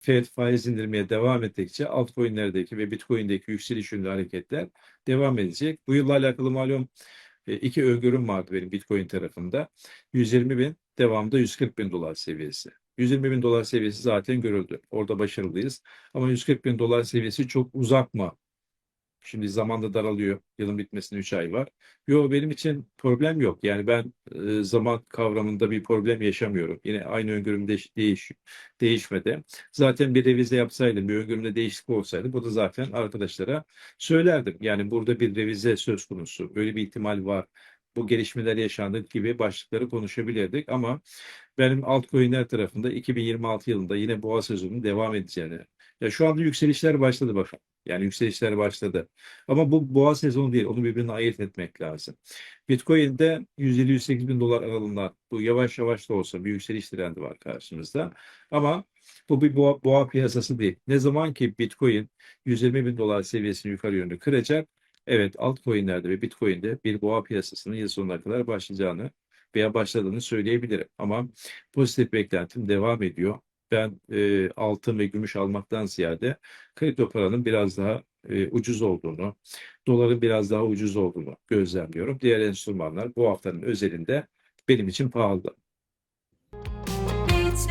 Fed faiz indirmeye devam ettikçe altcoin'lerdeki ve Bitcoin'deki yükseliş yönlü hareketler devam edecek. Bu yılla alakalı malum e, iki öngörüm vardı benim Bitcoin tarafında. 120 bin, devamda 140 bin dolar seviyesi. 120 bin dolar seviyesi zaten görüldü. Orada başarılıyız. Ama 140 bin dolar seviyesi çok uzak mı? Şimdi zaman da daralıyor. Yılın bitmesine 3 ay var. Yok benim için problem yok. Yani ben e, zaman kavramında bir problem yaşamıyorum. Yine aynı öngörüm değiş, değiş, değişmedi. Zaten bir revize yapsaydım, bir öngörümde değişiklik olsaydı bu da zaten arkadaşlara söylerdim. Yani burada bir revize söz konusu. Böyle bir ihtimal var. Bu gelişmeler yaşandı gibi başlıkları konuşabilirdik ama benim altcoin'ler tarafında 2026 yılında yine boğa sezonunun devam edeceğini. Ya şu anda yükselişler başladı bakın. Yani yükselişler başladı. Ama bu boğa sezonu değil. Onu birbirine ayırt etmek lazım. Bitcoin'de 107-108 bin dolar aralığında bu yavaş yavaş da olsa bir yükseliş trendi var karşımızda. Ama bu bir boğa, boğa piyasası değil. Ne zaman ki Bitcoin 120 bin dolar seviyesini yukarı yönlü kıracak, evet altcoin'lerde ve Bitcoin'de bir boğa piyasasının yıl sonuna kadar başlayacağını veya başladığını söyleyebilirim. Ama pozitif beklentim devam ediyor. Ben e, altın ve gümüş almaktan ziyade kripto paranın biraz daha e, ucuz olduğunu, doların biraz daha ucuz olduğunu gözlemliyorum. Diğer enstrümanlar bu haftanın özelinde benim için pahalı. Hiç